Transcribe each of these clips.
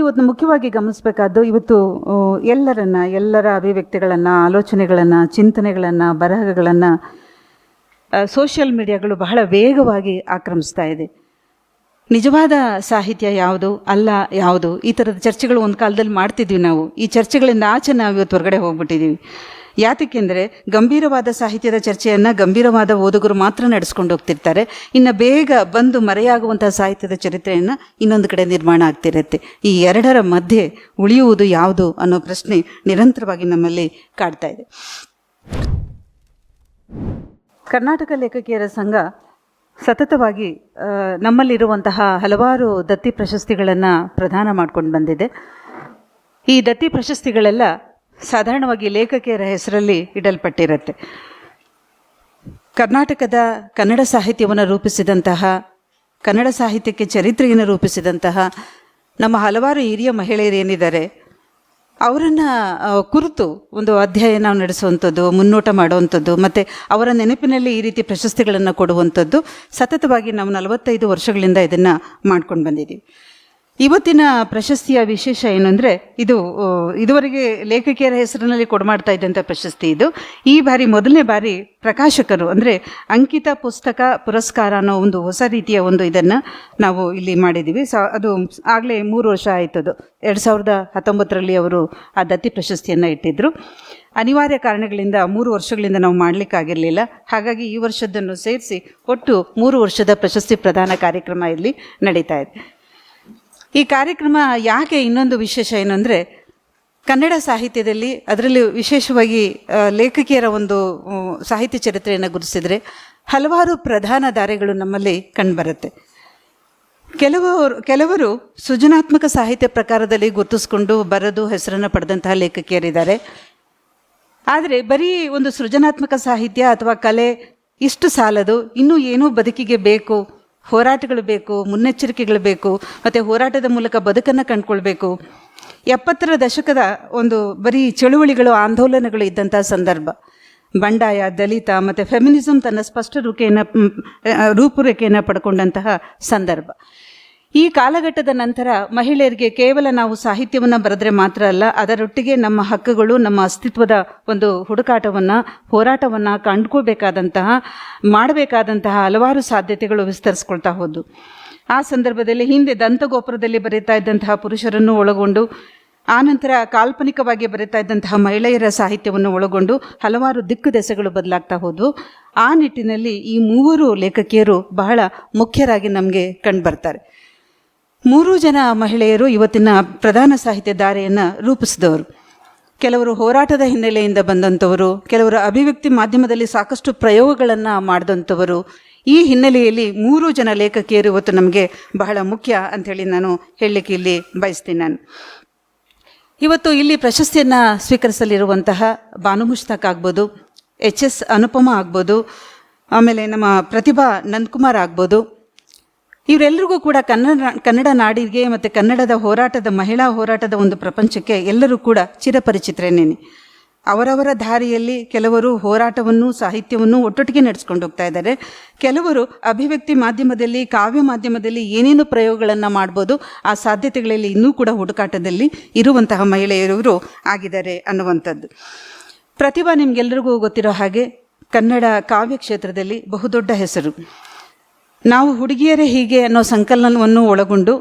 ಒಂದು ಮುಖ್ಯವಾಗಿ ಗಮನಿಸಬೇಕಾದ್ದು ಇವತ್ತು ಎಲ್ಲರನ್ನ, ಎಲ್ಲರ ಅಭಿವ್ಯಕ್ತಿಗಳನ್ನು, ಆಲೋಚನೆಗಳನ್ನು, ಚಿಂತನೆಗಳನ್ನು, ಬರಹಗಳನ್ನು ಸೋಷಿಯಲ್ ಮೀಡಿಯಾಗಳು ಬಹಳ ವೇಗವಾಗಿ ಆಕ್ರಮಿಸ್ತಾ ಇದೆ. ನಿಜವಾದ ಸಾಹಿತ್ಯ ಯಾವುದು, ಅಲ್ಲ ಯಾವುದು, ಈ ಥರದ ಚರ್ಚೆಗಳು ಒಂದು ಕಾಲದಲ್ಲಿ ಮಾಡ್ತಿದ್ವಿ ನಾವು. ಈ ಚರ್ಚೆಗಳಿಂದ ಆಚೆ ನಾವು ಇವತ್ತು ಹೊರಗಡೆ ಹೋಗ್ಬಿಟ್ಟಿದ್ದೀವಿ ಯಾತಕ್ಕೆಂದರೆ ಗಂಭೀರವಾದ ಸಾಹಿತ್ಯದ ಚರ್ಚೆಯನ್ನು ಗಂಭೀರವಾದ ಓದುಗರು ಮಾತ್ರ ನಡೆಸ್ಕೊಂಡು ಹೋಗ್ತಿರ್ತಾರೆ. ಇನ್ನು ಬೇಗ ಬಂದು ಮರೆಯಾಗುವಂತಹ ಸಾಹಿತ್ಯದ ಚರಿತ್ರೆಯನ್ನು ಇನ್ನೊಂದು ಕಡೆ ನಿರ್ಮಾಣ ಆಗ್ತಿರುತ್ತೆ. ಈ ಎರಡರ ಮಧ್ಯೆ ಉಳಿಯುವುದು ಯಾವುದು ಅನ್ನೋ ಪ್ರಶ್ನೆ ನಿರಂತರವಾಗಿ ನಮ್ಮಲ್ಲಿ ಕಾಡ್ತಾ ಇದೆ. ಕರ್ನಾಟಕ ಲೇಖಕಿಯರ ಸಂಘ ಸತತವಾಗಿ ನಮ್ಮಲ್ಲಿರುವಂತಹ ಹಲವಾರು ದತ್ತಿ ಪ್ರಶಸ್ತಿಗಳನ್ನು ಪ್ರದಾನ ಮಾಡ್ಕೊಂಡು ಬಂದಿದೆ. ಈ ದತ್ತಿ ಪ್ರಶಸ್ತಿಗಳೆಲ್ಲ ಸಾಧಾರಣವಾಗಿ ಲೇಖಕಿಯರ ಹೆಸರಲ್ಲಿ ಇಡಲ್ಪಟ್ಟಿರುತ್ತೆ. ಕರ್ನಾಟಕದ ಕನ್ನಡ ಸಾಹಿತ್ಯವನ್ನು ರೂಪಿಸಿದಂತಹ, ಕನ್ನಡ ಸಾಹಿತ್ಯಕ್ಕೆ ಚರಿತ್ರೆಯನ್ನು ರೂಪಿಸಿದಂತಹ ನಮ್ಮ ಹಲವಾರು ಹಿರಿಯ ಮಹಿಳೆಯರೇನಿದ್ದಾರೆ ಅವರನ್ನು ಕುರಿತು ಒಂದು ಅಧ್ಯಯನ ನಡೆಸುವಂಥದ್ದು, ಮುನ್ನೋಟ ಮಾಡುವಂಥದ್ದು, ಮತ್ತು ಅವರ ನೆನಪಿನಲ್ಲಿ ಈ ರೀತಿ ಪ್ರಶಸ್ತಿಗಳನ್ನು ಕೊಡುವಂಥದ್ದು, ಸತತವಾಗಿ ನಾವು ನಲವತ್ತೈದು ವರ್ಷಗಳಿಂದ ಇದನ್ನು ಮಾಡ್ಕೊಂಡು ಬಂದಿದ್ದೀವಿ. ಇವತ್ತಿನ ಪ್ರಶಸ್ತಿಯ ವಿಶೇಷ ಏನು ಅಂದರೆ ಇದು ಇದುವರೆಗೆ ಲೇಖಕಿಯರ ಹೆಸರಿನಲ್ಲಿ ಕೊಡಮಾಡ್ತಾ ಇದ್ದಂಥ ಪ್ರಶಸ್ತಿ ಇದು. ಈ ಬಾರಿ, ಮೊದಲನೇ ಬಾರಿ ಪ್ರಕಾಶಕರು, ಅಂದರೆ ಅಂಕಿತ ಪುಸ್ತಕ ಪುರಸ್ಕಾರ ಅನ್ನೋ ಒಂದು ಹೊಸ ರೀತಿಯ ಒಂದು ಇದನ್ನು ನಾವು ಇಲ್ಲಿ ಮಾಡಿದ್ದೀವಿ. ಸ, ಅದು ಆಗಲೇ ಮೂರು ವರ್ಷ ಆಯಿತು ಅದು. ಎರಡು ಸಾವಿರದ ಹತ್ತೊಂಬತ್ತರಲ್ಲಿ ಅವರು ಆ ದತ್ತಿ ಪ್ರಶಸ್ತಿಯನ್ನು ಇಟ್ಟಿದ್ದರು ಅನಿವಾರ್ಯ ಕಾರಣಗಳಿಂದ ಮೂರು ವರ್ಷಗಳಿಂದ ನಾವು ಮಾಡಲಿಕ್ಕಾಗಿರಲಿಲ್ಲ. ಹಾಗಾಗಿ ಈ ವರ್ಷದ್ದನ್ನು ಸೇರಿಸಿ ಒಟ್ಟು ಮೂರು ವರ್ಷದ ಪ್ರಶಸ್ತಿ ಪ್ರದಾನ ಕಾರ್ಯಕ್ರಮ ಇಲ್ಲಿ ನಡೀತಾ ಇದೆ. ಈ ಕಾರ್ಯಕ್ರಮ ಯಾಕೆ ಇನ್ನೊಂದು ವಿಶೇಷ ಏನು ಕನ್ನಡ ಸಾಹಿತ್ಯದಲ್ಲಿ ಅದರಲ್ಲಿ ವಿಶೇಷವಾಗಿ ಲೇಖಕಿಯರ ಒಂದು ಸಾಹಿತ್ಯ ಚರಿತ್ರೆಯನ್ನು ಗುರುತಿಸಿದರೆ ಹಲವಾರು ಪ್ರಧಾನ ದಾರೆಗಳು ನಮ್ಮಲ್ಲಿ ಕಂಡುಬರುತ್ತೆ. ಕೆಲವರು ಕೆಲವರು ಸೃಜನಾತ್ಮಕ ಸಾಹಿತ್ಯ ಪ್ರಕಾರದಲ್ಲಿ ಗುರುತಿಸ್ಕೊಂಡು ಬರೆದು ಹೆಸರನ್ನು ಪಡೆದಂತಹ ಲೇಖಕಿಯರಿದ್ದಾರೆ. ಆದರೆ ಬರೀ ಒಂದು ಸೃಜನಾತ್ಮಕ ಸಾಹಿತ್ಯ ಅಥವಾ ಕಲೆ ಇಷ್ಟು ಸಾಲದು, ಇನ್ನೂ ಏನೂ ಬದುಕಿಗೆ ಬೇಕು ಹೋರಾಟಗಳು ಬೇಕು, ಮುನ್ನೆಚ್ಚರಿಕೆಗಳು ಬೇಕು, ಮತ್ತು ಹೋರಾಟದ ಮೂಲಕ ಬದುಕನ್ನು ಕಂಡುಕೊಳ್ಬೇಕು. ಎಪ್ಪತ್ತರ ದಶಕದ ಒಂದು ಬರೀ ಚಳುವಳಿಗಳು, ಆಂದೋಲನಗಳು ಇದ್ದಂಥ ಸಂದರ್ಭ. ಬಂಡಾಯ, ದಲಿತ ಮತ್ತು ಫೆಮಿನಿಸಮ್ ತನ್ನ ಸ್ಪಷ್ಟ ರೂಪೇನ ರೂಪುರೇಖೆಯನ್ನು ಪಡ್ಕೊಂಡಂತಹ ಸಂದರ್ಭ. ಈ ಕಾಲಘಟ್ಟದ ನಂತರ ಮಹಿಳೆಯರಿಗೆ ಕೇವಲ ನಾವು ಸಾಹಿತ್ಯವನ್ನು ಬರೆದ್ರೆ ಮಾತ್ರ ಅಲ್ಲ, ಅದರೊಟ್ಟಿಗೆ ನಮ್ಮ ಹಕ್ಕುಗಳು, ನಮ್ಮ ಅಸ್ತಿತ್ವದ ಒಂದು ಹುಡುಕಾಟವನ್ನು, ಹೋರಾಟವನ್ನು ಕಂಡುಕೋಬೇಕಾದಂತಹ ಮಾಡಬೇಕಾದಂತಹ ಹಲವಾರು ಸಾಧ್ಯತೆಗಳು ವಿಸ್ತರಿಸ್ಕೊಳ್ತಾ ಹೋದ್ದು. ಆ ಸಂದರ್ಭದಲ್ಲಿ ಹಿಂದೆ ದಂತಗೋಪುರದಲ್ಲಿ ಬರೀತಾ ಇದ್ದಂತಹ ಪುರುಷರನ್ನು ಒಳಗೊಂಡು ಆನಂತರ ಕಾಲ್ಪನಿಕವಾಗಿ ಬರೀತಾ ಇದ್ದಂತಹ ಮಹಿಳೆಯರ ಸಾಹಿತ್ಯವನ್ನು ಒಳಗೊಂಡು ಹಲವಾರು ದಿಕ್ಕು ದೆಸೆಗಳು ಬದಲಾಗ್ತಾ ಹೋದವು ಆ ನಿಟ್ಟಿನಲ್ಲಿ ಈ ಮೂವರು ಲೇಖಕಿಯರು ಬಹಳ ಮುಖ್ಯರಾಗಿ ನಮಗೆ ಕಂಡುಬರ್ತಾರೆ ಮೂರೂ ಜನ ಮಹಿಳೆಯರು ಇವತ್ತಿನ ಪ್ರಧಾನ ಸಾಹಿತ್ಯ ದಾರೆಯನ್ನು ರೂಪಿಸಿದವರು. ಕೆಲವರು ಹೋರಾಟದ ಹಿನ್ನೆಲೆಯಿಂದ ಬಂದಂಥವರು, ಕೆಲವರು ಅಭಿವ್ಯಕ್ತಿ ಮಾಧ್ಯಮದಲ್ಲಿ ಸಾಕಷ್ಟು ಪ್ರಯೋಗಗಳನ್ನು ಮಾಡಿದಂಥವರು. ಈ ಹಿನ್ನೆಲೆಯಲ್ಲಿ ಮೂರು ಜನ ಲೇಖಕಿಯರು ಇವತ್ತು ನಮಗೆ ಬಹಳ ಮುಖ್ಯ ಅಂಥೇಳಿ ನಾನು ಹೇಳಲಿಕ್ಕೆ ಇಲ್ಲಿ ಬಯಸ್ತೀನಿ ನಾನು. ಇವತ್ತು ಇಲ್ಲಿ ಪ್ರಶಸ್ತಿಯನ್ನು ಸ್ವೀಕರಿಸಲಿರುವಂತಹ ಬಾನು ಮುಷ್ತಕ್ ಆಗ್ಬೋದು, ಎಚ್ ಎಸ್ ಅನುಪಮ ಆಗ್ಬೋದು, ಆಮೇಲೆ ನಮ್ಮ ಪ್ರತಿಭಾ ನಂದಕುಮಾರ್ ಆಗ್ಬೋದು ಇವರೆಲ್ಲರಿಗೂ ಕೂಡ ಕನ್ನಡ ಕನ್ನಡ ನಾಡಿಗೆ ಮತ್ತು ಕನ್ನಡದ ಹೋರಾಟದ, ಮಹಿಳಾ ಹೋರಾಟದ ಒಂದು ಪ್ರಪಂಚಕ್ಕೆ ಎಲ್ಲರೂ ಕೂಡ ಚಿರಪರಿಚಿತರೇನೇನೆ. ಅವರವರ ದಾರಿಯಲ್ಲಿ ಕೆಲವರು ಹೋರಾಟವನ್ನು, ಸಾಹಿತ್ಯವನ್ನು ಒಟ್ಟೊಟ್ಟಿಗೆ ನಡೆಸ್ಕೊಂಡು ಹೋಗ್ತಾ ಇದ್ದಾರೆ. ಕೆಲವರು ಅಭಿವ್ಯಕ್ತಿ ಮಾಧ್ಯಮದಲ್ಲಿ, ಕಾವ್ಯ ಮಾಧ್ಯಮದಲ್ಲಿ ಏನೇನು ಪ್ರಯೋಗಗಳನ್ನು ಮಾಡ್ಬೋದು, ಆ ಸಾಧ್ಯತೆಗಳಲ್ಲಿ ಇನ್ನೂ ಕೂಡ ಹುಡುಕಾಟದಲ್ಲಿ ಇರುವಂತಹ ಮಹಿಳೆಯರವರು ಆಗಿದ್ದಾರೆ ಅನ್ನುವಂಥದ್ದು. ಪ್ರತಿಭಾ ನಿಮಗೆಲ್ಲರಿಗೂ ಗೊತ್ತಿರೋ ಹಾಗೆ ಕನ್ನಡ ಕಾವ್ಯ ಕ್ಷೇತ್ರದಲ್ಲಿ ಬಹುದೊಡ್ಡ ಹೆಸರು. ನಾವು ಹುಡುಗಿಯರೇ ಹೀಗೆ ಅನ್ನೋ ಸಂಕಲನವನ್ನು ಒಳಗೊಂಡು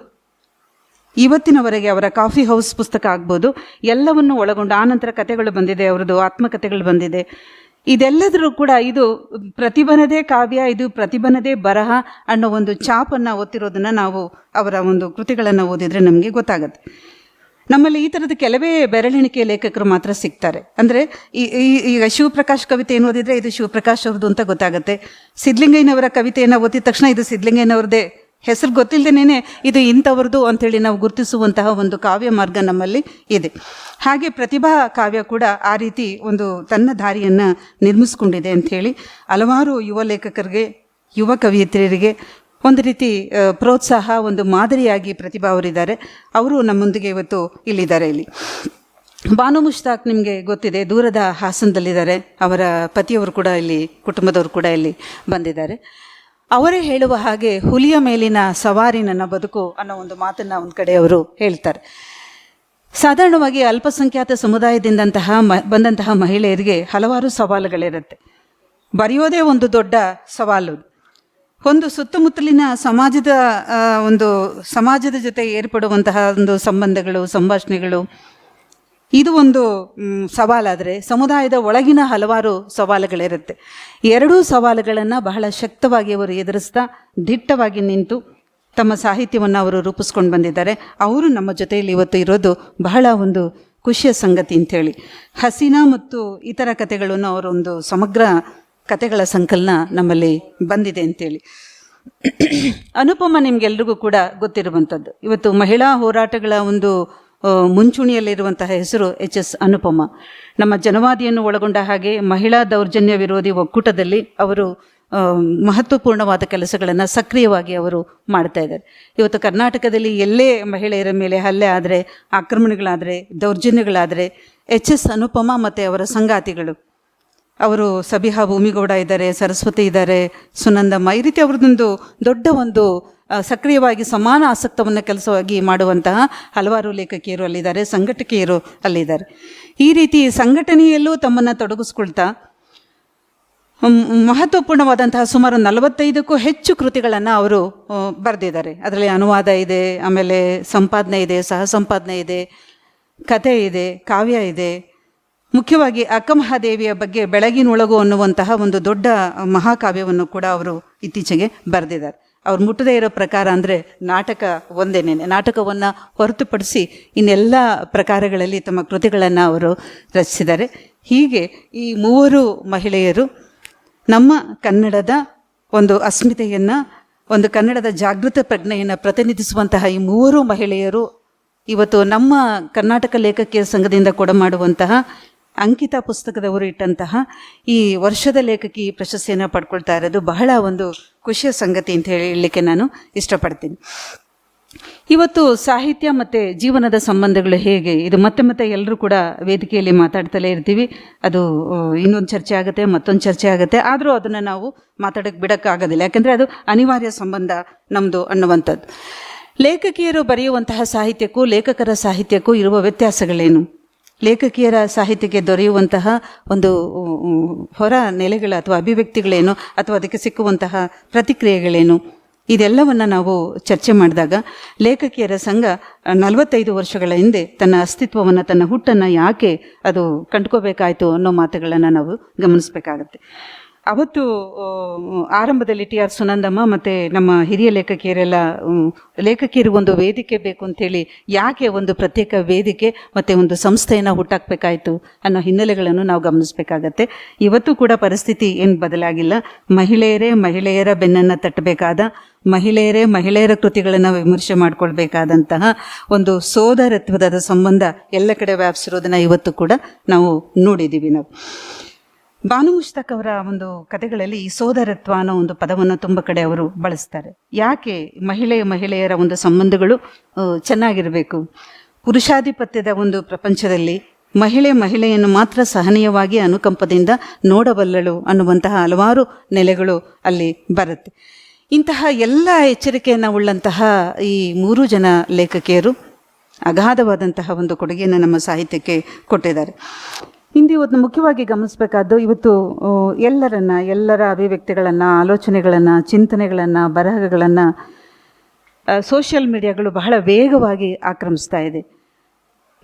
ಇವತ್ತಿನವರೆಗೆ ಅವರ ಕಾಫಿ ಹೌಸ್ ಪುಸ್ತಕ ಆಗ್ಬೋದು, ಎಲ್ಲವನ್ನು ಒಳಗೊಂಡು ಆನಂತರ ಕಥೆಗಳು ಬಂದಿದೆ, ಅವರದ್ದು ಆತ್ಮಕಥೆಗಳು ಬಂದಿದೆ. ಇದೆಲ್ಲದರೂ ಕೂಡ ಇದು ಪ್ರತಿಭನದೇ ಕಾವ್ಯ, ಇದು ಪ್ರತಿಭನದೇ ಬರಹ ಅನ್ನೋ ಒಂದು ಛಾಪನ್ನು ಓದ್ತಿರೋದನ್ನು ನಾವು ಅವರ ಒಂದು ಕೃತಿಗಳನ್ನು ಓದಿದರೆ ನಮಗೆ ಗೊತ್ತಾಗುತ್ತೆ. ನಮ್ಮಲ್ಲಿ ಈ ಥರದ ಕೆಲವೇ ಬೆರಳೆಣಿಕೆ ಲೇಖಕರು ಮಾತ್ರ ಸಿಗ್ತಾರೆ. ಅಂದರೆ ಈ ಈಗ ಶಿವಪ್ರಕಾಶ್ ಕವಿತೆಯನ್ನು ಓದಿದರೆ ಇದು ಶಿವಪ್ರಕಾಶ್ ಅವ್ರದ್ದು ಅಂತ ಗೊತ್ತಾಗುತ್ತೆ. ಸಿದ್ಲಿಂಗಯ್ಯನವರ ಕವಿತೆಯನ್ನು ಓದಿದ ತಕ್ಷಣ ಇದು ಸಿದ್ಲಿಂಗಯ್ಯನವ್ರದ್ದೇ ಹೆಸರು ಗೊತ್ತಿಲ್ಲದೇನೆ ಇದು ಇಂಥವ್ರದ್ದು ಅಂಥೇಳಿ ನಾವು ಗುರುತಿಸುವಂತಹ ಒಂದು ಕಾವ್ಯ ಮಾರ್ಗ ನಮ್ಮಲ್ಲಿ ಇದೆ. ಹಾಗೆ ಪ್ರತಿಭಾ ಕಾವ್ಯ ಕೂಡ ಆ ರೀತಿ ಒಂದು ತನ್ನ ದಾರಿಯನ್ನು ನಿರ್ಮಿಸ್ಕೊಂಡಿದೆ ಅಂಥೇಳಿ ಹಲವಾರು ಯುವ ಲೇಖಕರಿಗೆ, ಯುವ ಕವಿಯತ್ರಿಯರಿಗೆ ಒಂದು ರೀತಿ ಪ್ರೋತ್ಸಾಹ, ಒಂದು ಮಾದರಿಯಾಗಿ ಪ್ರತಿಭಾ ಅವರಿದ್ದಾರೆ. ಅವರು ನಮ್ಮೊಂದಿಗೆ ಇವತ್ತು ಇಲ್ಲಿದ್ದಾರೆ ಇಲ್ಲಿ. ಬಾನು ಮುಷ್ತಾಕ್ ನಿಮಗೆ ಗೊತ್ತಿದೆ, ದೂರದ ಹಾಸನದಲ್ಲಿದ್ದಾರೆ. ಅವರ ಪತಿಯವರು ಕೂಡ ಇಲ್ಲಿ, ಕುಟುಂಬದವರು ಕೂಡ ಇಲ್ಲಿ ಬಂದಿದ್ದಾರೆ. ಅವರೇ ಹೇಳುವ ಹಾಗೆ ಹುಲಿಯ ಮೇಲಿನ ಸವಾರಿ ನನ್ನ ಬದುಕು ಅನ್ನೋ ಒಂದು ಮಾತನ್ನು ಒಂದು ಕಡೆ ಅವರು ಹೇಳ್ತಾರೆ. ಸಾಧಾರಣವಾಗಿ ಅಲ್ಪಸಂಖ್ಯಾತ ಸಮುದಾಯದಿಂದಂತಹ ಮ, ಬಂದಂತಹ ಮಹಿಳೆಯರಿಗೆ ಹಲವಾರು ಸವಾಲುಗಳಿರುತ್ತೆ. ಬರೆಯೋದೇ ಒಂದು ದೊಡ್ಡ ಸವಾಲು. ಒಂದು ಸುತ್ತಮುತ್ತಲಿನ ಸಮಾಜದ ಒಂದು ಸಮಾಜದ ಜೊತೆ ಏರ್ಪಡುವಂತಹ ಒಂದು ಸಂಬಂಧಗಳು, ಸಂಭಾಷಣೆಗಳು, ಇದು ಒಂದು ಸವಾಲಾದರೆ ಸಮುದಾಯದ ಒಳಗಿನ ಹಲವಾರು ಸವಾಲುಗಳಿರುತ್ತೆ. ಎರಡೂ ಸವಾಲುಗಳನ್ನು ಬಹಳ ಶಕ್ತವಾಗಿ ಅವರು ಎದುರಿಸ್ತಾ ದಿಟ್ಟವಾಗಿ ನಿಂತು ತಮ್ಮ ಸಾಹಿತ್ಯವನ್ನು ಅವರು ರೂಪಿಸ್ಕೊಂಡು ಬಂದಿದ್ದಾರೆ. ಅವರು ನಮ್ಮ ಜೊತೆಯಲ್ಲಿ ಇವತ್ತು ಇರೋದು ಬಹಳ ಒಂದು ಖುಷಿಯ ಸಂಗತಿ ಅಂಥೇಳಿ ಹಸೀನಾ ಮತ್ತು ಇತರ ಕಥೆಗಳನ್ನು ಅವರೊಂದು ಸಮಗ್ರ ಕಥೆಗಳ ಸಂಕಲನ ನಮ್ಮಲ್ಲಿ ಬಂದಿದೆ ಅಂತೇಳಿ. ಅನುಪಮ ನಿಮ್ಗೆಲ್ರಿಗೂ ಕೂಡ ಗೊತ್ತಿರುವಂಥದ್ದು ಇವತ್ತು ಮಹಿಳಾ ಹೋರಾಟಗಳ ಒಂದು ಮುಂಚೂಣಿಯಲ್ಲಿರುವಂತಹ ಹೆಸರು ಎಚ್ ಎಸ್ ಅನುಪಮ. ನಮ್ಮ ಜನವಾದಿಯನ್ನು ಒಳಗೊಂಡ ಹಾಗೆ ಮಹಿಳಾ ದೌರ್ಜನ್ಯ ವಿರೋಧಿ ಒಕ್ಕೂಟದಲ್ಲಿ ಅವರು ಮಹತ್ವಪೂರ್ಣವಾದ ಕೆಲಸಗಳನ್ನು ಸಕ್ರಿಯವಾಗಿ ಅವರು ಮಾಡ್ತಾ ಇದ್ದಾರೆ. ಇವತ್ತು ಕರ್ನಾಟಕದಲ್ಲಿ ಎಲ್ಲೇ ಮಹಿಳೆಯರ ಮೇಲೆ ಹಲ್ಲೆ ಆದರೆ, ಆಕ್ರಮಣಗಳಾದರೆ, ದೌರ್ಜನ್ಯಗಳಾದರೆ, ಎಚ್ ಎಸ್ ಅನುಪಮ ಮತ್ತು ಅವರ ಸಂಗಾತಿಗಳು ಅವರು ಸಬಿಹಾ ಭೂಮಿಗೌಡ ಇದ್ದಾರೆ, ಸರಸ್ವತಿ ಇದ್ದಾರೆ ಸುನಂದಮ್ಮ ಈ ರೀತಿ ಅವ್ರದ್ದೊಂದು ದೊಡ್ಡ ಒಂದು ಸಕ್ರಿಯವಾಗಿ ಸಮಾನ ಆಸಕ್ತವನ್ನು ಕೆಲಸವಾಗಿ ಮಾಡುವಂತಹ ಹಲವಾರು ಲೇಖಕಿಯರು ಅಲ್ಲಿದ್ದಾರೆ, ಸಂಘಟಕಿಯರು ಅಲ್ಲಿದ್ದಾರೆ. ಈ ರೀತಿ ಸಂಘಟನೆಯಲ್ಲೂ ತಮ್ಮನ್ನು ತೊಡಗಿಸ್ಕೊಳ್ತಾ ಮಹತ್ವಪೂರ್ಣವಾದಂತಹ ಸುಮಾರು ನಲವತ್ತೈದಕ್ಕೂ ಹೆಚ್ಚು ಕೃತಿಗಳನ್ನು ಅವರು ಬರೆದಿದ್ದಾರೆ. ಅದರಲ್ಲಿ ಅನುವಾದ ಇದೆ, ಆಮೇಲೆ ಸಂಪಾದನೆ ಇದೆ ಸಹ ಸಂಪಾದನೆ ಇದೆ, ಕಥೆ ಇದೆ, ಕಾವ್ಯ ಇದೆ ಮುಖ್ಯವಾಗಿ ಅಕ್ಕಮಹಾದೇವಿಯ ಬಗ್ಗೆ ಬೆಳಗಿನೊಳಗು ಅನ್ನುವಂತಹ ಒಂದು ದೊಡ್ಡ ಮಹಾಕಾವ್ಯವನ್ನು ಕೂಡ ಅವರು ಇತ್ತೀಚೆಗೆ ಬರೆದಿದ್ದಾರೆ. ಅವ್ರು ಮುಟ್ಟದೇ ಇರೋ ಪ್ರಕಾರ ಅಂದರೆ ನಾಟಕ ಒಂದೇನೆ, ನಾಟಕವನ್ನು ಹೊರತುಪಡಿಸಿ ಇನ್ನೆಲ್ಲ ಪ್ರಕಾರಗಳಲ್ಲಿ ತಮ್ಮ ಕೃತಿಗಳನ್ನು ಅವರು ರಚಿಸಿದ್ದಾರೆ. ಹೀಗೆ ಈ ಮೂವರು ಮಹಿಳೆಯರು ನಮ್ಮ ಕನ್ನಡದ ಒಂದು ಅಸ್ಮಿತೆಯನ್ನು, ಒಂದು ಕನ್ನಡದ ಜಾಗೃತ ಪ್ರಜ್ಞೆಯನ್ನು ಪ್ರತಿನಿಧಿಸುವಂತಹ ಈ ಮೂವರು ಮಹಿಳೆಯರು ಇವತ್ತು ನಮ್ಮ ಕರ್ನಾಟಕ ಲೇಖಕಿಯ ಸಂಘದಿಂದ ಕೊಡಮಾಡುವಂತಹ ಅಂಕಿತ ಪುಸ್ತಕದವರು ಇಟ್ಟಂತಹ ಈ ವರ್ಷದ ಲೇಖಕಿ ಪ್ರಶಸ್ತಿಯನ್ನು ಪಡ್ಕೊಳ್ತಾ ಇರೋದು ಬಹಳ ಒಂದು ಖುಷಿಯ ಸಂಗತಿ ಅಂತ ಹೇಳಿ ಹೇಳಲಿಕ್ಕೆ ನಾನು ಇಷ್ಟಪಡ್ತೀನಿ. ಇವತ್ತು ಸಾಹಿತ್ಯ ಮತ್ತು ಜೀವನದ ಸಂಬಂಧಗಳು ಹೇಗೆ? ಇದು ಮತ್ತೆ ಮತ್ತೆ ಎಲ್ಲರೂ ಕೂಡ ವೇದಿಕೆಯಲ್ಲಿ ಮಾತಾಡ್ತಲೇ ಇರ್ತೀವಿ. ಅದು ಇನ್ನೊಂದು ಚರ್ಚೆ ಆಗುತ್ತೆ, ಮತ್ತೊಂದು ಚರ್ಚೆ ಆಗುತ್ತೆ. ಆದರೂ ಅದನ್ನು ನಾವು ಮಾತಾಡೋಕ್ಕೆ ಬಿಡೋಕ್ಕಾಗೋದಿಲ್ಲ. ಯಾಕೆಂದರೆ ಅದು ಅನಿವಾರ್ಯ ಸಂಬಂಧ ನಮ್ಮದು ಅನ್ನುವಂಥದ್ದು. ಲೇಖಕಿಯರು ಬರೆಯುವಂತಹ ಸಾಹಿತ್ಯಕ್ಕೂ, ಲೇಖಕರ ಸಾಹಿತ್ಯಕ್ಕೂ ಇರುವ ವ್ಯತ್ಯಾಸಗಳೇನು? ಲೇಖಕಿಯರ ಸಾಹಿತ್ಯಕ್ಕೆ ದೊರೆಯುವಂತಹ ಒಂದು ಹೊರ ನೆಲೆಗಳು ಅಥವಾ ಅಭಿವ್ಯಕ್ತಿಗಳೇನು ಅಥವಾ ಅದಕ್ಕೆ ಸಿಕ್ಕುವಂತಹ ಪ್ರತಿಕ್ರಿಯೆಗಳೇನು? ಇದೆಲ್ಲವನ್ನು ನಾವು ಚರ್ಚೆ ಮಾಡಿದಾಗ ಲೇಖಕಿಯರ ಸಂಘ ನಲವತ್ತೈದು ವರ್ಷಗಳ ಹಿಂದೆ ತನ್ನ ಅಸ್ತಿತ್ವವನ್ನು, ತನ್ನ ಹುಟ್ಟನ್ನು ಯಾಕೆ ಅದು ಕಂಡುಕೋಬೇಕಾಯಿತು ಅನ್ನೋ ಮಾತುಗಳನ್ನು ನಾವು ಗಮನಿಸಬೇಕಾಗತ್ತೆ. ಅವತ್ತು ಆರಂಭದಲ್ಲಿ ಟಿ ಆರ್ ಸುನಂದಮ್ಮ ಮತ್ತು ನಮ್ಮ ಹಿರಿಯ ಲೇಖಕಿಯರೆಲ್ಲ ಲೇಖಕಿಯರು ಒಂದು ವೇದಿಕೆ ಬೇಕು ಅಂತೇಳಿ ಯಾಕೆ ಒಂದು ಪ್ರತ್ಯೇಕ ವೇದಿಕೆ ಮತ್ತು ಒಂದು ಸಂಸ್ಥೆಯನ್ನು ಹುಟ್ಟಾಕಬೇಕಾಯಿತು ಅನ್ನೋ ಹಿನ್ನೆಲೆಗಳನ್ನು ನಾವು ಗಮನಿಸಬೇಕಾಗತ್ತೆ. ಇವತ್ತು ಕೂಡ ಪರಿಸ್ಥಿತಿ ಏನು ಬದಲಾಗಿಲ್ಲ. ಮಹಿಳೆಯರೇ ಮಹಿಳೆಯರ ಬೆನ್ನನ್ನು ತಟ್ಟಬೇಕಾದ, ಮಹಿಳೆಯರೇ ಮಹಿಳೆಯರ ಕೃತಿಗಳನ್ನು ವಿಮರ್ಶೆ ಮಾಡಿಕೊಳ್ಬೇಕಾದಂತಹ ಒಂದು ಸೋದರತ್ವದ ಸಂಬಂಧ ಎಲ್ಲ ಕಡೆ ವ್ಯಾಪಿಸಿರೋದನ್ನು ಇವತ್ತು ಕೂಡ ನಾವು ನೋಡಿದ್ದೀವಿ ನಾವು. ಬಾನು ಮುಷ್ತಾಕ್ ಅವರ ಒಂದು ಕಥೆಗಳಲ್ಲಿ ಸೋದರತ್ವ ಅನ್ನೋ ಒಂದು ಪದವನ್ನು ತುಂಬ ಕಡೆ ಅವರು ಬಳಸ್ತಾರೆ. ಯಾಕೆ ಮಹಿಳೆ ಮಹಿಳೆಯರ ಒಂದು ಸಂಬಂಧಗಳು ಚೆನ್ನಾಗಿರಬೇಕು? ಪುರುಷಾಧಿಪತ್ಯದ ಒಂದು ಪ್ರಪಂಚದಲ್ಲಿ ಮಹಿಳೆ ಮಹಿಳೆಯನ್ನು ಮಾತ್ರ ಸಹನೀಯವಾಗಿ ಅನುಕಂಪದಿಂದ ನೋಡಬಲ್ಲಳು ಅನ್ನುವಂತಹ ಹಲವಾರು ನೆಲೆಗಳು ಅಲ್ಲಿ ಬರುತ್ತೆ. ಇಂತಹ ಎಲ್ಲ ಎಚ್ಚರಿಕೆಯನ್ನು ಉಳ್ಳಂತಹ ಈ ಮೂರು ಜನ ಲೇಖಕಿಯರು ಅಗಾಧವಾದಂತಹ ಒಂದು ಕೊಡುಗೆಯನ್ನು ನಮ್ಮ ಸಾಹಿತ್ಯಕ್ಕೆ ಕೊಟ್ಟಿದ್ದಾರೆ. ಇಂದು ಇವತ್ತು ಮುಖ್ಯವಾಗಿ ಗಮನಿಸಬೇಕಾದ್ದು ಇವತ್ತು ಎಲ್ಲರನ್ನ, ಎಲ್ಲರ ಅಭಿವ್ಯಕ್ತಿಗಳನ್ನು, ಆಲೋಚನೆಗಳನ್ನು, ಚಿಂತನೆಗಳನ್ನು, ಬರಹಗಳನ್ನು ಸೋಷಿಯಲ್ ಮೀಡಿಯಾಗಳು ಬಹಳ ವೇಗವಾಗಿ ಆಕ್ರಮಿಸ್ತಾ ಇದೆ.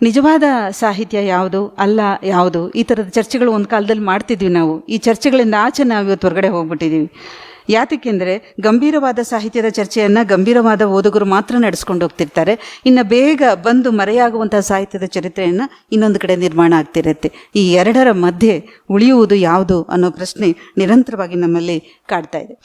ನಿಜವಾದ ಸಾಹಿತ್ಯ ಯಾವುದು, ಅಲ್ಲ ಯಾವುದು, ಈ ಥರದ ಚರ್ಚೆಗಳು ಒಂದು ಕಾಲದಲ್ಲಿ ಮಾಡ್ತಿದ್ವಿ ನಾವು. ಈ ಚರ್ಚೆಗಳಿಂದ ಆಚೆ ನಾವು ಇವತ್ತು ಹೊರಗಡೆ ಹೋಗ್ಬಿಟ್ಟಿದ್ದೀವಿ ಯಾತಕ್ಕೆಂದರೆ ಗಂಭೀರವಾದ ಸಾಹಿತ್ಯದ ಚರ್ಚೆಯನ್ನು ಗಂಭೀರವಾದ ಓದುಗರು ಮಾತ್ರ ನಡೆಸ್ಕೊಂಡು ಹೋಗ್ತಿರ್ತಾರೆ. ಇನ್ನು ಬೇಗ ಬಂದು ಮರೆಯಾಗುವಂಥ ಸಾಹಿತ್ಯದ ಚರಿತ್ರೆಯನ್ನು ಇನ್ನೊಂದು ಕಡೆ ನಿರ್ಮಾಣ ಆಗ್ತಿರುತ್ತೆ. ಈ ಎರಡರ ಮಧ್ಯೆ ಉಳಿಯುವುದು ಯಾವುದು ಅನ್ನೋ ಪ್ರಶ್ನೆ ನಿರಂತರವಾಗಿ ನಮ್ಮಲ್ಲಿ ಕಾಡ್ತಾ ಇದೆ.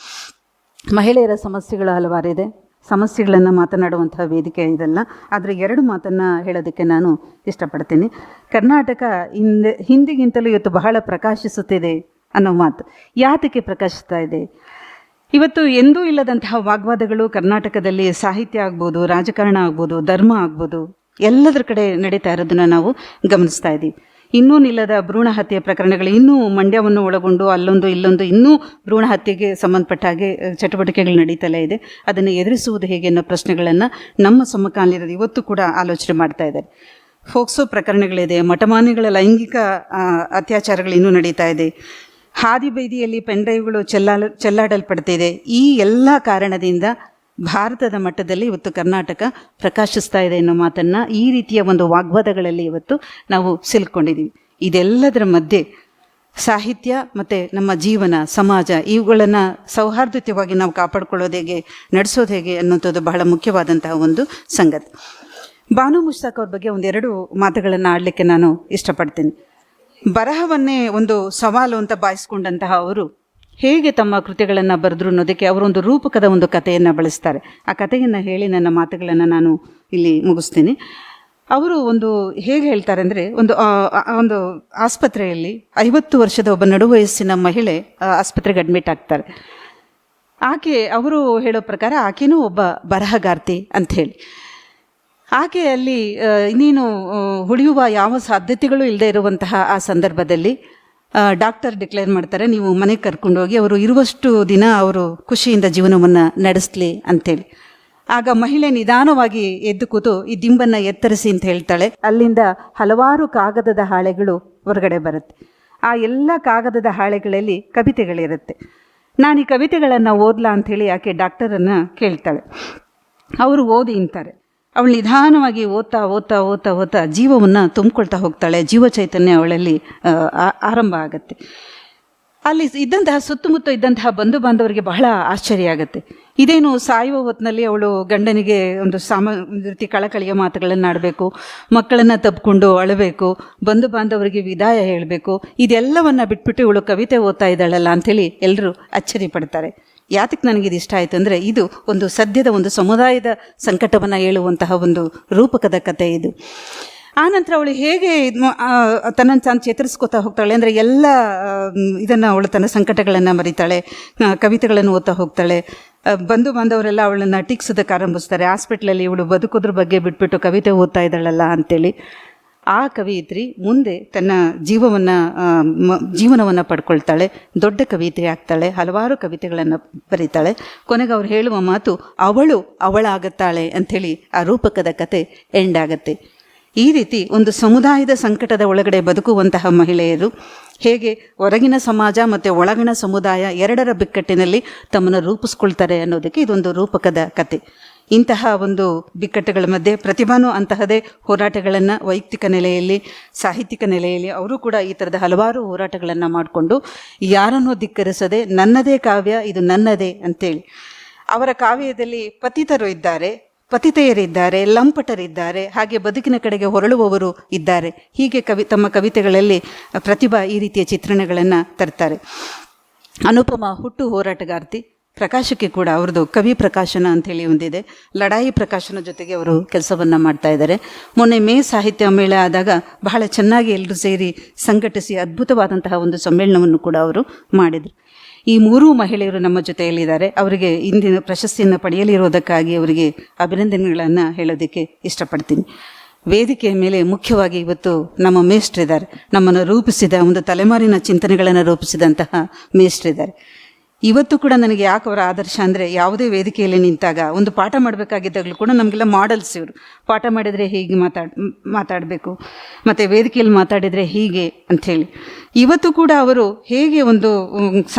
ಮಹಿಳೆಯರ ಸಮಸ್ಯೆಗಳು ಹಲವಾರಿದೆ ಸಮಸ್ಯೆಗಳನ್ನು ಮಾತನಾಡುವಂತಹ ವೇದಿಕೆ ಇದಲ್ಲ. ಆದರೆ ಎರಡು ಮಾತನ್ನು ಹೇಳೋದಕ್ಕೆ ನಾನು ಇಷ್ಟಪಡ್ತೀನಿ. ಕರ್ನಾಟಕ ಹಿಂದೆ, ಹಿಂದಿಗಿಂತಲೂ ಇವತ್ತು ಬಹಳ ಪ್ರಕಾಶಿಸುತ್ತಿದೆ ಅನ್ನೋ ಮಾತು. ಯಾತಕ್ಕೆ ಪ್ರಕಾಶಿಸ್ತಾ ಇದೆ? ಇವತ್ತು ಎಂದೂ ಇಲ್ಲದಂತಹ ವಾಗ್ವಾದಗಳು ಕರ್ನಾಟಕದಲ್ಲಿ ಸಾಹಿತ್ಯ ಆಗ್ಬೋದು, ರಾಜಕಾರಣ ಆಗ್ಬೋದು, ಧರ್ಮ ಆಗ್ಬೋದು, ಎಲ್ಲದರ ಕಡೆ ನಡೀತಾ ಇರೋದನ್ನ ನಾವು ಗಮನಿಸ್ತಾ ಇದ್ದೀವಿ. ಇನ್ನೂ ನಿಲ್ಲದ ಭ್ರೂಣ ಹತ್ಯೆ ಪ್ರಕರಣಗಳು, ಇನ್ನೂ ಮಂಡ್ಯವನ್ನು ಒಳಗೊಂಡು ಅಲ್ಲೊಂದು ಇಲ್ಲೊಂದು ಇನ್ನೂ ಭ್ರೂಣ ಹತ್ಯೆಗೆ ಸಂಬಂಧಪಟ್ಟ ಹಾಗೆ ಚಟುವಟಿಕೆಗಳು ನಡೀತಲೇ ಇದೆ. ಅದನ್ನು ಎದುರಿಸುವುದು ಹೇಗೆ ಅನ್ನೋ ಪ್ರಶ್ನೆಗಳನ್ನು ನಮ್ಮ ಸಮಕಾಲೀನರು ಇವತ್ತು ಕೂಡ ಆಲೋಚನೆ ಮಾಡ್ತಾ ಇದ್ದಾರೆ. ಫೋಕ್ಸೋ ಪ್ರಕರಣಗಳಿದೆ ಮಠಮಾನಿಗಳ ಲೈಂಗಿಕ ಅತ್ಯಾಚಾರಗಳು ಇನ್ನೂ ನಡೀತಾ ಇದೆ. ಹಾದಿ ಬೀದಿಯಲ್ಲಿ ಪೆನ್ಡ್ರೈವ್ಗಳು ಚೆಲ್ಲಾಲ ಚೆಲ್ಲಾಡಲ್ಪಡ್ತಿದೆ. ಈ ಎಲ್ಲ ಕಾರಣದಿಂದ ಭಾರತದ ಮಟ್ಟದಲ್ಲಿ ಇವತ್ತು ಕರ್ನಾಟಕ ಪ್ರಕಾಶಿಸ್ತಾ ಇದೆ ಅನ್ನೋ ಮಾತನ್ನು ಈ ರೀತಿಯ ಒಂದು ವಾಗ್ವಾದಗಳಲ್ಲಿ ಇವತ್ತು ನಾವು ಸಿಲ್ಕೊಂಡಿದ್ದೀವಿ ಇದೆಲ್ಲದರ ಮಧ್ಯೆ ಸಾಹಿತ್ಯ ಮತ್ತು ನಮ್ಮ ಜೀವನ, ಸಮಾಜ ಇವುಗಳನ್ನು ಸೌಹಾರ್ದಯುತವಾಗಿ ನಾವು ಕಾಪಾಡ್ಕೊಳ್ಳೋದು ಹೇಗೆ, ನಡೆಸೋದು ಹೇಗೆ ಅನ್ನೋಂಥದ್ದು ಬಹಳ ಮುಖ್ಯವಾದಂತಹ ಒಂದು ಸಂಗತಿ. ಬಾನು ಮುಷ್ತಾಕ್ ಅವ್ರ ಬಗ್ಗೆ ಒಂದೆರಡು ಮಾತುಗಳನ್ನು ಆಡಲಿಕ್ಕೆ ನಾನು ಇಷ್ಟಪಡ್ತೀನಿ. ಬರಹವನ್ನೇ ಒಂದು ಸವಾಲು ಅಂತ ಬಾಯಿಸ್ಕೊಂಡಂತಹ ಅವರು ಹೇಗೆ ತಮ್ಮ ಕೃತಿಗಳನ್ನು ಬರೆದ್ರು ಅನ್ನೋದಕ್ಕೆ ಅವರೊಂದು ರೂಪಕದ ಒಂದು ಕಥೆಯನ್ನು ಬಳಸ್ತಾರೆ. ಆ ಕಥೆಯನ್ನು ಹೇಳಿ ನನ್ನ ಮಾತುಗಳನ್ನು ನಾನು ಇಲ್ಲಿ ಮುಗಿಸ್ತೀನಿ. ಅವರು ಒಂದು ಹೇಗೆ ಹೇಳ್ತಾರೆ ಅಂದರೆ ಒಂದು ಒಂದು ಆಸ್ಪತ್ರೆಯಲ್ಲಿ ಐವತ್ತು ವರ್ಷದ ಒಬ್ಬ ನಡುವಯಸ್ಸಿನ ಮಹಿಳೆ ಆಸ್ಪತ್ರೆಗೆ ಅಡ್ಮಿಟ್ ಆಗ್ತಾರೆ. ಆಕೆ, ಅವರು ಹೇಳೋ ಪ್ರಕಾರ ಆಕೆನೂ ಒಬ್ಬ ಬರಹಗಾರ್ತಿ ಅಂತ ಆಕೆ ಅಲ್ಲಿ ನೀನು ಉಳಿಯುವ ಯಾವ ಸಾಧ್ಯತೆಗಳು ಇಲ್ಲದೆ ಇರುವಂತಹ ಆ ಸಂದರ್ಭದಲ್ಲಿ ಡಾಕ್ಟರ್ ಡಿಕ್ಲೇರ್ ಮಾಡ್ತಾರೆ, ನೀವು ಮನೆಗೆ ಕರ್ಕೊಂಡು ಹೋಗಿ ಅವರು ಇರುವಷ್ಟು ದಿನ ಅವರು ಖುಷಿಯಿಂದ ಜೀವನವನ್ನು ನಡೆಸಲಿ ಅಂತೇಳಿ. ಆಗ ಮಹಿಳೆ ನಿಧಾನವಾಗಿ ಎದ್ದು ಕೂತು ಈ ದಿಂಬನ್ನು ಎತ್ತರಿಸಿ ಅಂತ ಹೇಳ್ತಾಳೆ. ಅಲ್ಲಿಂದ ಹಲವಾರು ಕಾಗದದ ಹಾಳೆಗಳು ಹೊರಗಡೆ ಬರುತ್ತೆ. ಆ ಎಲ್ಲ ಕಾಗದದ ಹಾಳೆಗಳಲ್ಲಿ ಕವಿತೆಗಳಿರುತ್ತೆ. ನಾನು ಈ ಕವಿತೆಗಳನ್ನು ಓದ್ಲಾ ಅಂಥೇಳಿ ಆಕೆ ಡಾಕ್ಟರನ್ನು ಕೇಳ್ತಾಳೆ. ಅವರು ಓದಿ ಅಂತಾರೆ ಅವಳು ನಿಧಾನವಾಗಿ ಓದ್ತಾ ಓದ್ತಾ ಓದ್ತಾ ಓದ್ತಾ ಜೀವವನ್ನು ತುಂಬಿಕೊಳ್ತಾ ಹೋಗ್ತಾಳೆ. ಜೀವ ಚೈತನ್ಯ ಅವಳಲ್ಲಿ ಆರಂಭ ಆಗುತ್ತೆ. ಅಲ್ಲಿ ಇದ್ದಂತಹ ಸುತ್ತಮುತ್ತ ಇದ್ದಂತಹ ಬಂಧು ಬಾಂಧವರಿಗೆ ಬಹಳ ಆಶ್ಚರ್ಯ ಆಗುತ್ತೆ. ಇದೇನು ಸಾಯುವ ಹೊತ್ತಿನಲ್ಲಿ ಅವಳು ಗಂಡನಿಗೆ ಒಂದು ಸಾಮ, ರೀತಿ ಕಳಕಳಿಯ ಮಾತುಗಳನ್ನು ಆಡಬೇಕು, ಮಕ್ಕಳನ್ನು ತಬ್ಕೊಂಡು ಅಳಬೇಕು, ಬಂಧು ಬಾಂಧವರಿಗೆ ವಿದಾಯ ಹೇಳಬೇಕು, ಇದೆಲ್ಲವನ್ನು ಬಿಟ್ಬಿಟ್ಟು ಇವಳು ಕವಿತೆ ಓದ್ತಾ ಇದ್ದಾಳಲ್ಲ ಅಂಥೇಳಿ ಎಲ್ಲರೂ ಅಚ್ಚರಿ ಪಡ್ತಾರೆ. ಯಾತಕ್ಕೆ ಇದು ಇಷ್ಟ ಆಯಿತು ಅಂದರೆ ಇದು ಒಂದು ಸದ್ಯದ ಒಂದು ಸಮುದಾಯದ ಸಂಕಟವನ್ನು ಹೇಳುವಂತಹ ಒಂದು ರೂಪಕದ ಕಥೆ ಇದು. ಆನಂತರ ಅವಳು ಹೇಗೆ ತನ್ನನ್ನು ತಾನು ಚೇತರಿಸ್ಕೋತಾ ಹೋಗ್ತಾಳೆ ಅಂದರೆ ಎಲ್ಲ ಇದನ್ನು ಅವಳು ತನ್ನ ಸಂಕಟಗಳನ್ನು ಮರಿತಾಳೆ ಕವಿತೆಗಳನ್ನು ಓದ್ತಾ ಹೋಗ್ತಾಳೆ. ಬಂಧು ಬಾಂಧವರೆಲ್ಲ ಅವಳನ್ನು ಟೀಕ್ಸೋದಕ್ಕೆ ಆರಂಭಿಸ್ತಾರೆ. ಹಾಸ್ಪಿಟ್ಲಲ್ಲಿ ಇವಳು ಬದುಕೋದ್ರ ಬಗ್ಗೆ ಬಿಟ್ಬಿಟ್ಟು ಕವಿತೆ ಓದ್ತಾ ಇದ್ದಾಳಲ್ಲ ಅಂತೇಳಿ. ಆ ಕವಿಯಿತ್ರಿ ಮುಂದೆ ತನ್ನ ಜೀವವನ್ನು ಜೀವನವನ್ನು ಪಡ್ಕೊಳ್ತಾಳೆ, ದೊಡ್ಡ ಕವಿತೆ ಆಗ್ತಾಳೆ, ಹಲವಾರು ಕವಿತೆಗಳನ್ನು ಬರೀತಾಳೆ. ಕೊನೆಗೆ ಅವ್ರು ಹೇಳುವ ಮಾತು, ಅವಳು ಅವಳಾಗುತ್ತಾಳೆ ಅಂಥೇಳಿ ಆ ರೂಪಕದ ಕತೆ ಎಂಡ್ ಆಗುತ್ತೆ. ಈ ರೀತಿ ಒಂದು ಸಮುದಾಯದ ಸಂಕಟದ ಒಳಗಡೆ ಬದುಕುವಂತಹ ಮಹಿಳೆಯರು, ಹೇಗೆ ಹೊರಗಿನ ಸಮಾಜ ಮತ್ತು ಒಳಗಿನ ಸಮುದಾಯ ಎರಡರ ಬಿಕ್ಕಟ್ಟಿನಲ್ಲಿ ತಮ್ಮನ್ನು ರೂಪಿಸ್ಕೊಳ್ತಾರೆ ಅನ್ನೋದಕ್ಕೆ ಇದೊಂದು ರೂಪಕದ ಕತೆ. ಇಂತಹ ಒಂದು ಬಿಕ್ಕಟ್ಟುಗಳ ಮಧ್ಯೆ ಪ್ರತಿಭಾನು ಅಂತಹದೇ ಹೋರಾಟಗಳನ್ನು ವೈಯಕ್ತಿಕ ನೆಲೆಯಲ್ಲಿ, ಸಾಹಿತ್ಯಿಕ ನೆಲೆಯಲ್ಲಿ ಅವರು ಕೂಡ ಈ ಥರದ ಹಲವಾರು ಹೋರಾಟಗಳನ್ನು ಮಾಡಿಕೊಂಡು ಯಾರನ್ನೂ ಧಿಕ್ಕರಿಸದೆ ನನ್ನದೇ ಕಾವ್ಯ, ಇದು ನನ್ನದೇ ಅಂತೇಳಿ. ಅವರ ಕಾವ್ಯದಲ್ಲಿ ಪತಿತರು ಇದ್ದಾರೆ, ಪತಿತೆಯರಿದ್ದಾರೆ, ಲಂಪಟರಿದ್ದಾರೆ, ಹಾಗೆ ಬದುಕಿನ ಕಡೆಗೆ ಹೊರಳುವವರು ಇದ್ದಾರೆ. ಹೀಗೆ ಕವಿ, ತಮ್ಮ ಕವಿತೆಗಳಲ್ಲಿ ಪ್ರತಿಭಾ ಈ ರೀತಿಯ ಚಿತ್ರಣಗಳನ್ನು ತರ್ತಾರೆ. ಅನುಪಮ ಹುಟ್ಟು ಹೋರಾಟಗಾರ್ತಿ ಪ್ರಕಾಶಕ್ಕೆ ಕೂಡ ಅವ್ರದ್ದು ಕವಿ ಪ್ರಕಾಶನ ಅಂಥೇಳಿ ಒಂದಿದೆ. ಲಡಾಯಿ ಪ್ರಕಾಶನ ಜೊತೆಗೆ ಅವರು ಕೆಲಸವನ್ನು ಮಾಡ್ತಾ ಇದ್ದಾರೆ. ಮೊನ್ನೆ ಮೇ ಸಾಹಿತ್ಯ ಮೇಳ ಆದಾಗ ಬಹಳ ಚೆನ್ನಾಗಿ ಎಲ್ಲರೂ ಸೇರಿ ಸಂಘಟಿಸಿ ಅದ್ಭುತವಾದಂತಹ ಒಂದು ಸಮ್ಮೇಳನವನ್ನು ಕೂಡ ಅವರು ಮಾಡಿದರು. ಈ ಮೂರೂ ಮಹಿಳೆಯರು ನಮ್ಮ ಜೊತೆಯಲ್ಲಿದ್ದಾರೆ. ಅವರಿಗೆ ಇಂದಿನ ಪ್ರಶಸ್ತಿಯನ್ನು ಪಡೆಯಲಿರೋದಕ್ಕಾಗಿ ಅವರಿಗೆ ಅಭಿನಂದನೆಗಳನ್ನು ಹೇಳೋದಕ್ಕೆ ಇಷ್ಟಪಡ್ತೀನಿ. ವೇದಿಕೆಯ ಮೇಲೆ ಮುಖ್ಯವಾಗಿ ಇವತ್ತು ನಮ್ಮ ಮೇಷ್ಟ್ರಿದ್ದಾರೆ. ನಮ್ಮನ್ನು ರೂಪಿಸಿದ ಒಂದು ತಲೆಮಾರಿನ ಚಿಂತನೆಗಳನ್ನು ರೂಪಿಸಿದಂತಹ ಮೇಷ್ಟ್ರಿದ್ದಾರೆ. ಇವತ್ತು ಕೂಡ ನನಗೆ ಯಾಕೆ ಅವರ ಆದರ್ಶ ಅಂದರೆ ಯಾವುದೇ ವೇದಿಕೆಯಲ್ಲಿ ನಿಂತಾಗ ಒಂದು ಪಾಠ ಮಾಡಬೇಕಾಗಿದ್ದಾಗಲೂ ಕೂಡ ನಮಗೆಲ್ಲ ಮಾಡೆಲ್ಸ್ ಇವರು. ಪಾಠ ಮಾಡಿದರೆ ಹೀಗೆ ಮಾತಾಡ್, ಮಾತಾಡಬೇಕು, ಮತ್ತು ವೇದಿಕೆಯಲ್ಲಿ ಮಾತಾಡಿದರೆ ಹೀಗೆ ಅಂಥೇಳಿ. ಇವತ್ತು ಕೂಡ ಅವರು ಹೇಗೆ ಒಂದು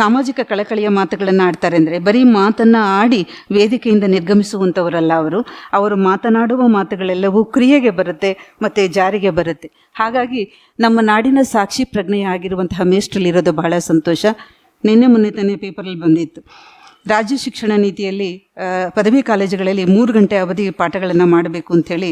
ಸಾಮಾಜಿಕ ಕಳಕಳಿಯ ಮಾತುಗಳನ್ನು ಆಡ್ತಾರೆ ಅಂದರೆ ಬರೀ ಮಾತನ್ನು ಆಡಿ ವೇದಿಕೆಯಿಂದ ನಿರ್ಗಮಿಸುವಂಥವರಲ್ಲ ಅವರು. ಅವರು ಮಾತನಾಡುವ ಮಾತುಗಳೆಲ್ಲವೂ ಕ್ರಿಯೆಗೆ ಬರುತ್ತೆ, ಮತ್ತು ಜಾರಿಗೆ ಬರುತ್ತೆ. ಹಾಗಾಗಿ ನಮ್ಮ ನಾಡಿನ ಸಾಕ್ಷಿ ಪ್ರಜ್ಞೆಯಾಗಿರುವಂತಹ ಮೇಷ್ಟ್ರಲ್ಲಿರೋದು ಬಹಳ ಸಂತೋಷ. ನಿನ್ನೆ ಮೊನ್ನೆ ತಾನೇ ಪೇಪರಲ್ಲಿ ಬಂದಿತ್ತು. ರಾಜ್ಯ ಶಿಕ್ಷಣ ನೀತಿಯಲ್ಲಿ ಪದವಿ ಕಾಲೇಜುಗಳಲ್ಲಿ ಮೂರು ಗಂಟೆ ಅವಧಿ ಪಾಠಗಳನ್ನು ಮಾಡಬೇಕು ಅಂಥೇಳಿ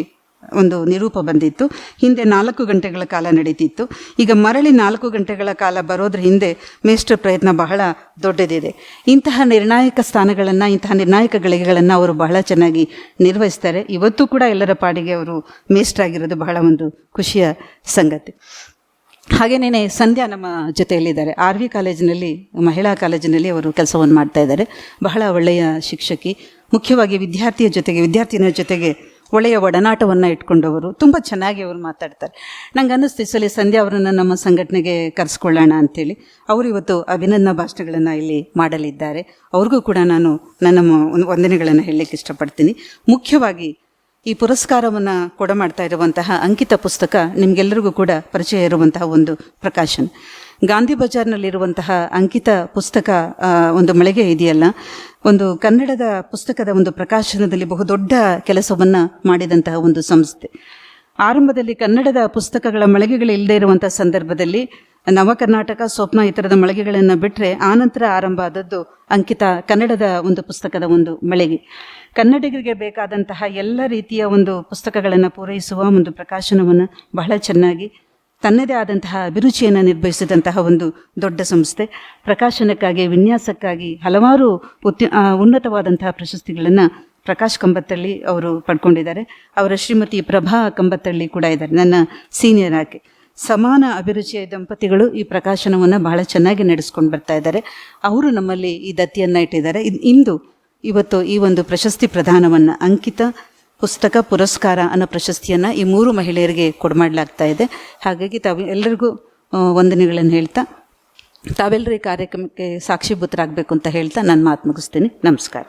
ಒಂದು ನಿರೂಪ ಬಂದಿತ್ತು. ಹಿಂದೆ ನಾಲ್ಕು ಗಂಟೆಗಳ ಕಾಲ ನಡೀತಿತ್ತು. ಈಗ ಮರಳಿ ನಾಲ್ಕು ಗಂಟೆಗಳ ಕಾಲ ಬರೋದ್ರ ಹಿಂದೆ ಮೇಷ್ಟ್ರ ಪ್ರಯತ್ನ ಬಹಳ ದೊಡ್ಡದಿದೆ. ಇಂತಹ ನಿರ್ಣಾಯಕ ಸ್ಥಾನಗಳನ್ನು, ಇಂತಹ ನಿರ್ಣಾಯಕ ಗಳಿಗೆಗಳನ್ನು ಅವರು ಬಹಳ ಚೆನ್ನಾಗಿ ನಿರ್ವಹಿಸ್ತಾರೆ. ಇವತ್ತು ಕೂಡ ಎಲ್ಲರ ಪಾಡಿಗೆ ಅವರು ಮೇಷ್ಟ್ರಾಗಿರೋದು ಬಹಳ ಒಂದು ಖುಷಿಯ ಸಂಗತಿ. ಹಾಗೇನೇ ಸಂಧ್ಯಾ ನಮ್ಮ ಜೊತೆಯಲ್ಲಿದ್ದಾರೆ. ಆರ್ ವಿ ಕಾಲೇಜಿನಲ್ಲಿ, ಮಹಿಳಾ ಕಾಲೇಜಿನಲ್ಲಿ ಅವರು ಕೆಲಸವನ್ನು ಮಾಡ್ತಾ ಇದ್ದಾರೆ. ಬಹಳ ಒಳ್ಳೆಯ ಶಿಕ್ಷಕಿ. ಮುಖ್ಯವಾಗಿ ವಿದ್ಯಾರ್ಥಿಯ ಜೊತೆಗೆ, ವಿದ್ಯಾರ್ಥಿನಿಯ ಜೊತೆಗೆ ಒಳ್ಳೆಯ ಒಡನಾಟವನ್ನು ಇಟ್ಕೊಂಡವರು. ತುಂಬ ಚೆನ್ನಾಗಿ ಅವರು ಮಾತಾಡ್ತಾರೆ. ನಂಗೆ ಅನ್ನಿಸ್ತು ಈ ಸಲ ಸಂಧ್ಯಾ ಅವರನ್ನು ನಮ್ಮ ಸಂಘಟನೆಗೆ ಕರೆಸ್ಕೊಳ್ಳೋಣ ಅಂಥೇಳಿ ಅವರು ಇವತ್ತು ಅಭಿನಂದನಾ ಭಾಷಣಗಳನ್ನು ಇಲ್ಲಿ ಮಾಡಲಿದ್ದಾರೆ. ಅವ್ರಿಗೂ ಕೂಡ ನಾನು ನನ್ನ ವಂದನೆಗಳನ್ನು ಹೇಳಲಿಕ್ಕೆ ಇಷ್ಟಪಡ್ತೀನಿ. ಮುಖ್ಯವಾಗಿ ಈ ಪುರಸ್ಕಾರವನ್ನು ಕೊಡ ಮಾಡ್ತಾ ಇರುವಂತಹ ಅಂಕಿತ ಪುಸ್ತಕ ನಿಮಗೆಲ್ಲರಿಗೂ ಕೂಡ ಪರಿಚಯ ಇರುವಂತಹ ಒಂದು ಪ್ರಕಾಶನ. ಗಾಂಧಿ ಬಜಾರ್ನಲ್ಲಿರುವಂತಹ ಅಂಕಿತ ಪುಸ್ತಕ ಒಂದು ಮಳಿಗೆ ಇದೆಯಲ್ಲ, ಒಂದು ಕನ್ನಡದ ಪುಸ್ತಕದ ಒಂದು ಪ್ರಕಾಶನದಲ್ಲಿ ಬಹುದೊಡ್ಡ ಕೆಲಸವನ್ನು ಮಾಡಿದಂತಹ ಒಂದು ಸಂಸ್ಥೆ. ಆರಂಭದಲ್ಲಿ ಕನ್ನಡದ ಪುಸ್ತಕಗಳ ಮಳಿಗೆಗಳು ಇಲ್ಲದೆ ಇರುವಂಥ ಸಂದರ್ಭದಲ್ಲಿ ನವ ಕರ್ನಾಟಕ ಸ್ವಪ್ನ ಈ ಥರದ ಮಳಿಗೆಗಳನ್ನು ಬಿಟ್ಟರೆ ಆನಂತರ ಆರಂಭ ಆದದ್ದು ಅಂಕಿತ ಕನ್ನಡದ ಒಂದು ಪುಸ್ತಕದ ಒಂದು ಮಳಿಗೆ. ಕನ್ನಡಿಗರಿಗೆ ಬೇಕಾದಂತಹ ಎಲ್ಲ ರೀತಿಯ ಒಂದು ಪುಸ್ತಕಗಳನ್ನು ಪೂರೈಸುವ ಒಂದು ಪ್ರಕಾಶನವನ್ನು ಬಹಳ ಚೆನ್ನಾಗಿ ತನ್ನದೇ ಆದಂತಹ ಅಭಿರುಚಿಯನ್ನು ನಿರ್ವಹಿಸಿದಂತಹ ಒಂದು ದೊಡ್ಡ ಸಂಸ್ಥೆ. ಪ್ರಕಾಶನಕ್ಕಾಗಿ ವಿನ್ಯಾಸಕ್ಕಾಗಿ ಹಲವಾರು ಉತ್ತಿ ಆ, ಉನ್ನತವಾದಂತಹ ಪ್ರಶಸ್ತಿಗಳನ್ನು ಪ್ರಕಾಶ್ ಕಂಬತ್ತಳ್ಳಿ ಅವರು ಪಡ್ಕೊಂಡಿದ್ದಾರೆ. ಅವರ ಶ್ರೀಮತಿ ಪ್ರಭಾ ಕಂಬತ್ತಳ್ಳಿ ಕೂಡ ಇದ್ದಾರೆ ನನ್ನ ಸೀನಿಯರ್ ಆಕೆ. ಸಮಾನ ಅಭಿರುಚಿಯ ದಂಪತಿಗಳು ಈ ಪ್ರಕಾಶನವನ್ನು ಬಹಳ ಚೆನ್ನಾಗಿ ನಡೆಸ್ಕೊಂಡು ಬರ್ತಾ ಇದ್ದಾರೆ. ಅವರು ನಮ್ಮಲ್ಲಿ ಈ ದತ್ತಿಯನ್ನು ಇಟ್ಟಿದ್ದಾರೆ. ಇದ್- ಇವತ್ತು ಈ ಒಂದು ಪ್ರಶಸ್ತಿ ಪ್ರದಾನವನ್ನು ಅಂಕಿತ ಪುಸ್ತಕ ಪುರಸ್ಕಾರ ಅನ್ನೋ ಪ್ರಶಸ್ತಿಯನ್ನು ಈ ಮೂರು ಮಹಿಳೆಯರಿಗೆ ಕೊಡಮಾಡಲಾಗ್ತಾ ಇದೆ. ಹಾಗಾಗಿ ತಾವು ಎಲ್ಲರಿಗೂ ವಂದನೆಗಳನ್ನು ಹೇಳ್ತಾ ತಾವೆಲ್ಲರೂ ಈ ಕಾರ್ಯಕ್ರಮಕ್ಕೆ ಸಾಕ್ಷೀಭೂತರಾಗಬೇಕು ಅಂತ ಹೇಳ್ತಾ ನಾನು ಮಾತು ಮುಗಿಸ್ತೀನಿ. ನಮಸ್ಕಾರ.